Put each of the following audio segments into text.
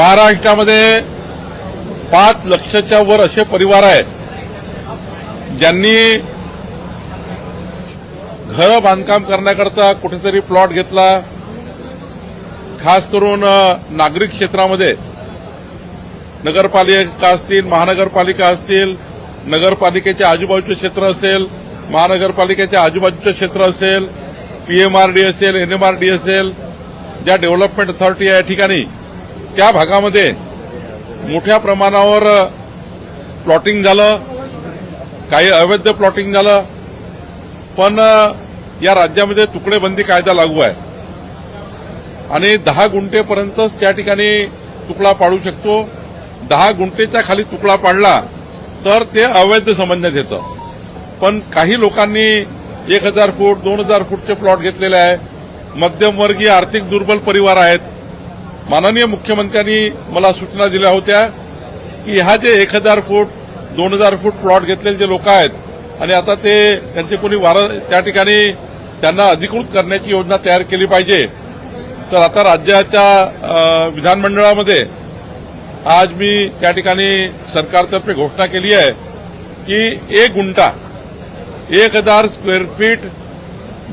महाराष्ट्रामध्ये पाच लक्षाच्या वर असे परिवार आहेत ज्यांनी घरं बांधकाम करण्याकरता कुठेतरी प्लॉट घेतला. खास करून नागरिक क्षेत्रामध्ये नगरपालिका असतील महानगरपालिका असतील नगरपालिकेच्या आजूबाजूचे क्षेत्र असेल महानगरपालिकेच्या आजूबाजूचं क्षेत्र असेल पीएमआरडी असेल एनएमआरडी असेल ज्या डेव्हलपमेंट अथॉरिटी या ठिकाणी त्या भागामध्ये मोठ्या प्रमाणावर प्लॉटिंग झालं. काही अवैध प्लॉटिंग झालं. पण या राज्यामध्ये तुकडेबंदी कायदा लागू आहे. आणि दहा गुंठेपर्यंतच त्या ठिकाणी तुकडा पाडू शकतो. दहा गुंठेच्या खाली तुकडा पाडला तर ते अवैध समजण्यात येतं पण काही लोकांनी एक हजार फूट दोन हजार फूटचे प्लॉट घेतलेले आहे मध्यमवर्गीय आर्थिक दुर्बल परिवार आहेत. माननीय मुख्यमंत्र्यांनी मला सूचना दिल्या होत्या की ह्या जे एक हजार फूट दोन हजार फूट प्लॉट घेतलेले जे लोक आहेत आणि आता ते त्यांचे कोणी वारा त्या ठिकाणी त्यांना अधिकृत करण्याची योजना तयार केली पाहिजे. तर आता राज्याच्या विधानमंडळामध्ये आज मी त्या ठिकाणी सरकारतर्फे घोषणा केली आहे की एक गुंठा एक हजार स्क्वेअर फीट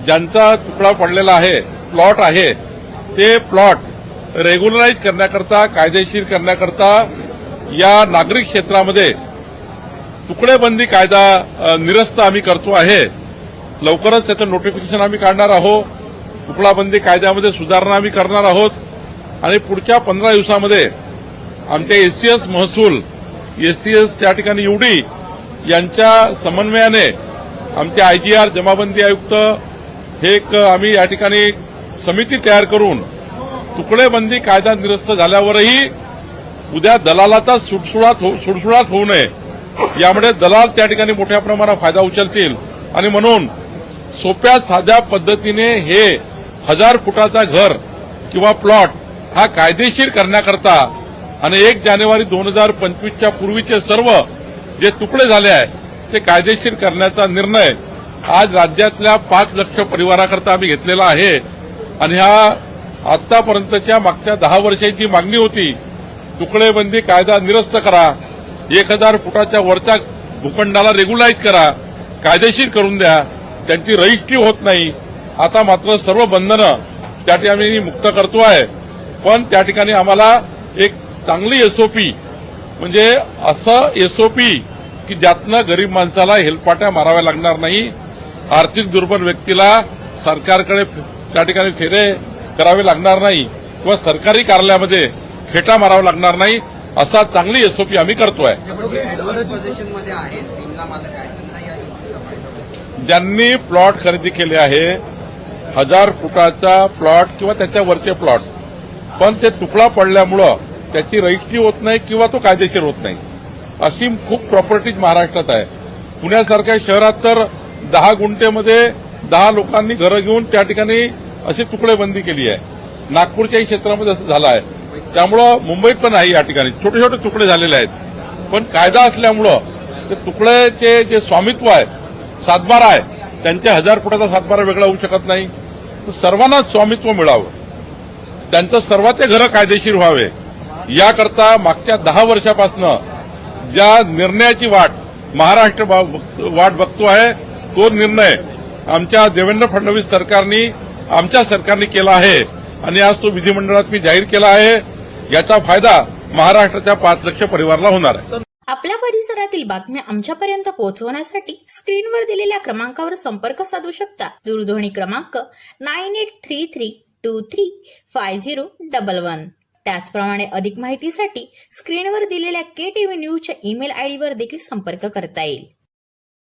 ज्यांचा तुकडा पडलेला आहे प्लॉट आहे ते प्लॉट रेग्युलराईज करण्याकरता कायदेशीर करण्याकरता या नागरिक क्षेत्रामध्ये तुकडेबंदी कायदा निरस्त आम्ही करतो आहे. लवकरच त्याचं नोटिफिकेशन आम्ही काढणार आहोत. तुकडाबंदी कायद्यामध्ये सुधारणा आम्ही करणार आहोत. आणि पुढच्या पंधरा दिवसामध्ये आमच्या एसीएस महसूल एसीएस त्या ठिकाणी युडी यांच्या समन्वयाने आमचे आयजीआर जमाबंदी आयुक्त हे एक आम्ही या ठिकाणी समिती तयार करून तुकडेबंदी कायदा निरस्त झाल्यावरही उद्या दलालाचा सुटसुळाट हो- सुडसुडात होऊ नये. यामुळे दलाल त्या ठिकाणी मोठ्या प्रमाणात फायदा उचलतील. आणि म्हणून सोप्या साध्या पद्धतीने हे हजार फुटाचा घर किंवा प्लॉट हा कायदेशीर करण्याकरता आणि एक जानेवारी दोन हजार पंचवीसच्या पूर्वीचे सर्व जे तुकडे झाले आहे ते कायदेशीर करण्याचा निर्णय आज राज्यातल्या पाच लक्ष परिवाराकरता आम्ही घेतलेला आहे. आणि हा आतापर्यंतच्या मागच्या दहा वर्षांची मागणी होती तुकडेबंदी कायदा निरस्त करा एक हजार फुटाच्या वरच्या भूखंडाला रेग्युलाइज करा कायदेशीर करून द्या त्यांची रजिस्ट्री होत नाही. आता मात्र सर्व बंधनं त्या ठिकाणी मुक्त करतो आहे. पण त्या ठिकाणी आम्हाला एक चांगली एसओपी म्हणजे असं एसओपी की ज्यातनं गरीब माणसाला हेलपाट्या माराव्या लागणार नाही. आर्थिक दुर्बल व्यक्तीला सरकारकडे त्या ठिकाणी फेरे करावे लागणार नाही किंवा सरकारी कार्यालयामध्ये खेटा मारावा लागणार नाही असा चांगली एसओपी आम्ही करतोय. ज्यांनी प्लॉट खरेदी केले आहे हजार फुटाचा प्लॉट किंवा त्याच्यावरचे प्लॉट पण ते तुकडा पडल्यामुळं त्याची रजिस्ट्री होत नाही किंवा तो कायदेशीर होत नाही. अशी खूप प्रॉपर्टीज महाराष्ट्रात आहे. पुण्यासारख्या शहरात तर दहा गुंठेमध्ये दहा लोकांनी घरं घेऊन त्या ठिकाणी अशी तुकडेबंदी केली आहे. नागपूरच्याही क्षेत्रामध्ये असं झालं आहे त्यामुळं मुंबईत पण आहे या ठिकाणी. छोटे छोटे तुकडे झालेले आहेत. पण कायदा असल्यामुळं ते तुकड्याचे जे स्वामित्व आहे सातबारा आहे त्यांच्या हजार फुटाचा सातबारा वेगळा होऊ शकत नाही. सर्वांनाच स्वामित्व मिळावं. त्यांचं सर्वाचे घरं कायदेशीर व्हावे. याकरता मागच्या दहा वर्षापासनं ज्या निर्णयाची वाट महाराष्ट्र बा- वाट बघतो आहे तो निर्णय आमच्या देवेंद्र फडणवीस सरकारनी आमच्या सरकारने केला आहे. आणि आज तो विधिमंडळात मी जाहीर केला आहे. याचा फायदा महाराष्ट्राच्या पाच लक्ष परिवाराला होणार आहे. आपल्या परिसरातील बातम्या आमच्यापर्यंत पोहोचवण्यासाठी स्क्रीनवर दिलेल्या क्रमांकावर संपर्क साधू शकता. दूरध्वनी क्रमांक nine eight three three two three five zero double one. त्याचप्रमाणे अधिक माहितीसाठी स्क्रीनवर दिलेल्या के टीव्ही न्यूजच्या ईमेल आयडीवर देखील संपर्क करता येईल.